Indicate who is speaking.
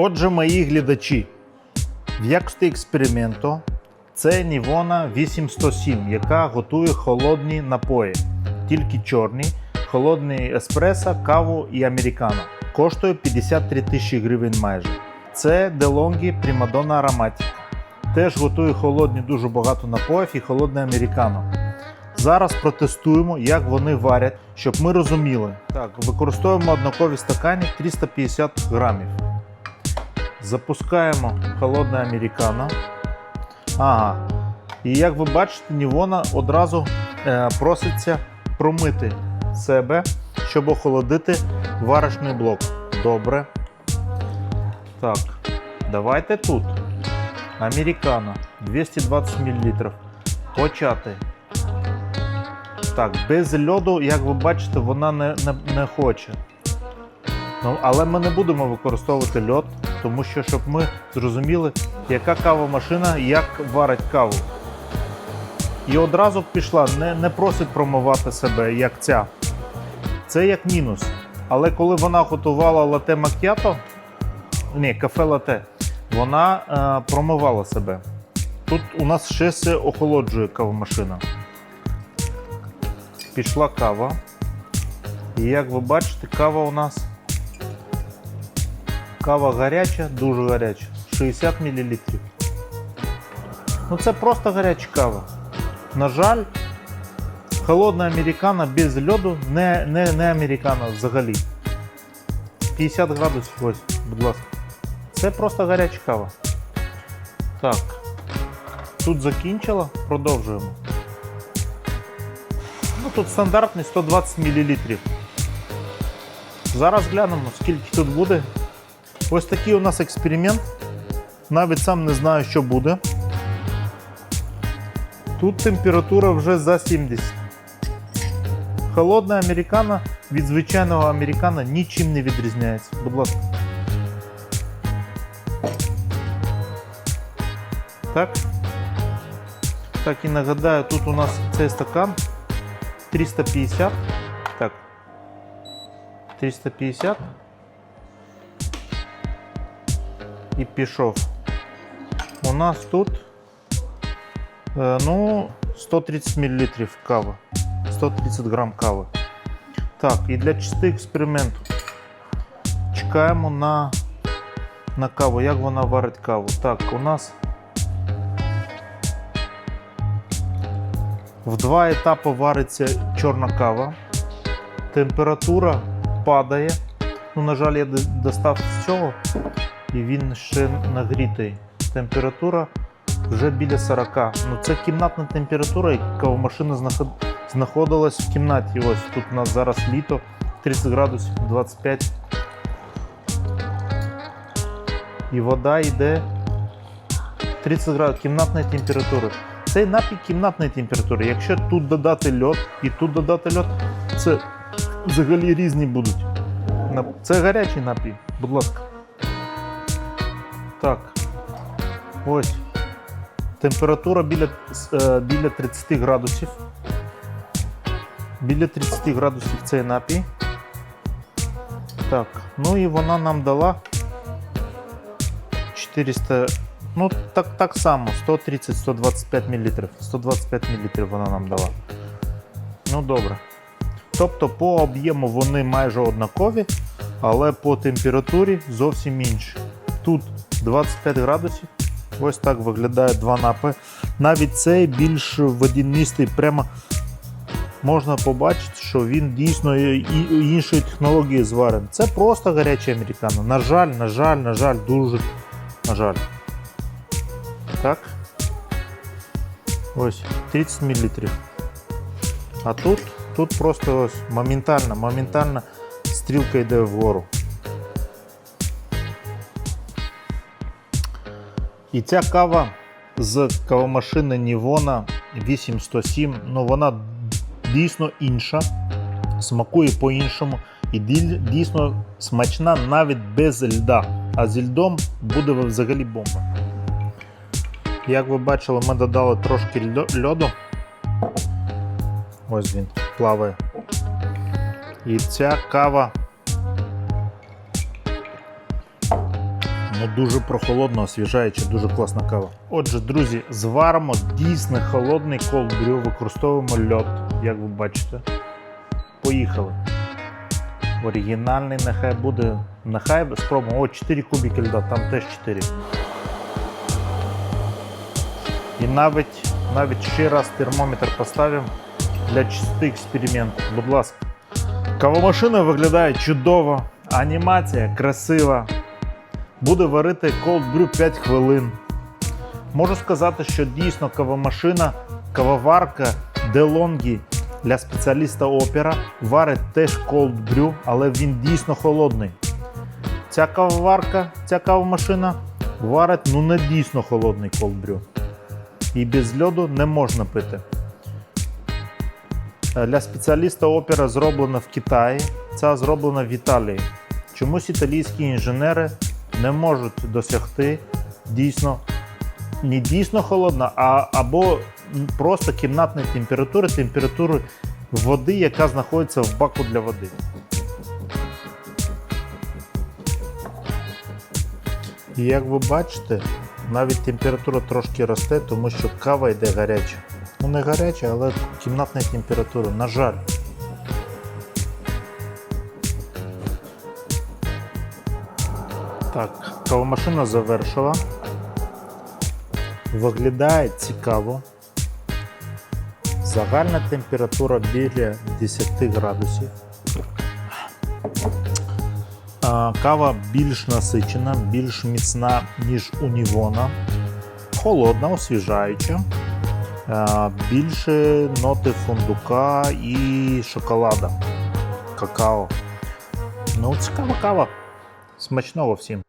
Speaker 1: Отже, мої глядачі, в якості експерименту це Нівона 8107, яка готує холодні напої, тільки чорні, холодний еспресо, каву і американо. Коштує 53 тисячі гривень майже. Це DeLonghi Primadonna Aromatic. Теж готує холодні дуже багато напоїв і холодне американо. Зараз протестуємо, як вони варять, щоб ми розуміли. Так, використовуємо однакові стакані 350 грамів. Запускаємо холодне американо. Ага. І як ви бачите, Нівона одразу е, проситься промити себе, щоб охолодити варочний блок. Добре. Так, давайте тут. Американо 220 мл. Почати. Так, без льоду, як ви бачите, вона не, не, не хоче. Ну, але ми не будемо використовувати льод, тому що щоб ми зрозуміли, яка кавомашина як варить каву. І одразу пішла, не, не просить промивати себе, як ця. Це як мінус. Але коли вона готувала лате мак'ято, ні, кафе лате, вона е, промивала себе. Тут у нас ще все охолоджує кавомашина. Пішла кава. І як ви бачите, кава у нас Кава гаряча, дуже гаряча. 60 мл. Ну це просто гаряча кава. На жаль, холодна американо без льоду не, не, не американо взагалі. 50 градусів ось, будь ласка. Це просто гаряча кава. Так. Тут закінчила, продовжуємо. Ну тут стандартний 120 мл. Зараз глянемо, скільки тут буде. Ось такий у нас експеримент. Навіть сам не знаю, що буде. Тут температура вже за 70. Холодна американо від звичайного американо нічим не відрізняється. Будь ласка. Так. Так і нагадаю, тут у нас цей стакан 350. Так. 350. І пішов. У нас тут е, ну, 130 мл кави. 130 грам кави. Так, і для чисти експерименту чекаємо на, на каву, як вона варить каву. Так, у нас в два етапи вариться чорна кава. Температура падає. Ну, на жаль, я достав з цього і він ще нагрітий. Температура вже біля 40. Ну Це кімнатна температура, кавомашина знаход... знаходилась в кімнаті. Ось тут у нас зараз літо 30 градусів 25. І вода йде 30 градусів кімнатної температури. Цей напій кімнатної температури. Якщо тут додати льод і тут додати льод, це взагалі різні будуть. Це гарячий напій, будь ласка. Так. Ось. Температура біля е, біля 30 градусів. Біля 30 градусів цей напій. Так, ну і вона нам дала 400. Ну, так так само, 130-125 мл. 125 мл вона нам дала. Ну, добре. Тобто по об'єму вони майже однакові, але по температурі зовсім інші. Тут 25 градусів. Ось так виглядає два напи. Навіть цей більш водянистий, прямо можна побачити, що він дійсно іншої технології зварений. Це просто гарячий американо. На жаль, на жаль, на жаль, дуже на жаль. Так. Ось 30 мл. А тут тут просто ось моментально, моментально стрілка йде вгору. І ця кава з кавомашини Нівона 8107, ну вона дійсно інша, смакує по-іншому і дійсно смачна навіть без льда. А з льдом буде взагалі бомба. Як ви бачили, ми додали трошки льоду. Ось він плаває. І ця кава ну дуже прохолодно, освіжаюча, дуже класна кава. Отже, друзі, зваримо дійсно холодний brew, використовуємо льод, як ви бачите. Поїхали. Оригінальний нехай буде. Нехай спробуємо. О, 4 кубики льда, там теж 4. І навіть, навіть ще раз термометр поставимо для чистоти експерименту. Будь ласка. Кавомашина виглядає чудово, анімація красива. Буде варити cold brew 5 хвилин. Можу сказати, що дійсно кавомашина, кавоварка DeLonghi для спеціаліста опера варить теж cold brew, але він дійсно холодний. Ця кавоварка, ця кавомашина варить ну не дійсно холодний cold brew. І без льоду не можна пити. Е, Для спеціаліста опера зроблена в Китаї, ця зроблена в Італії. Чомусь італійські інженери не можуть досягти дійсно не дійсно холодна, а або просто кімнатної температури, температури води, яка знаходиться в баку для води. І як ви бачите, навіть температура трошки росте, тому що кава йде гаряча. Ну не гаряча, але кімнатна температура, на жаль. Так, кавомашина завершила. Виглядає цікаво. Загальна температура біля 10 градусів. Кава більш насичена, більш міцна, ніж у Нівона. Холодна, освіжаюча. Більше ноти фундука і шоколада. Какао. Ну, цікава кава. Смачного всім.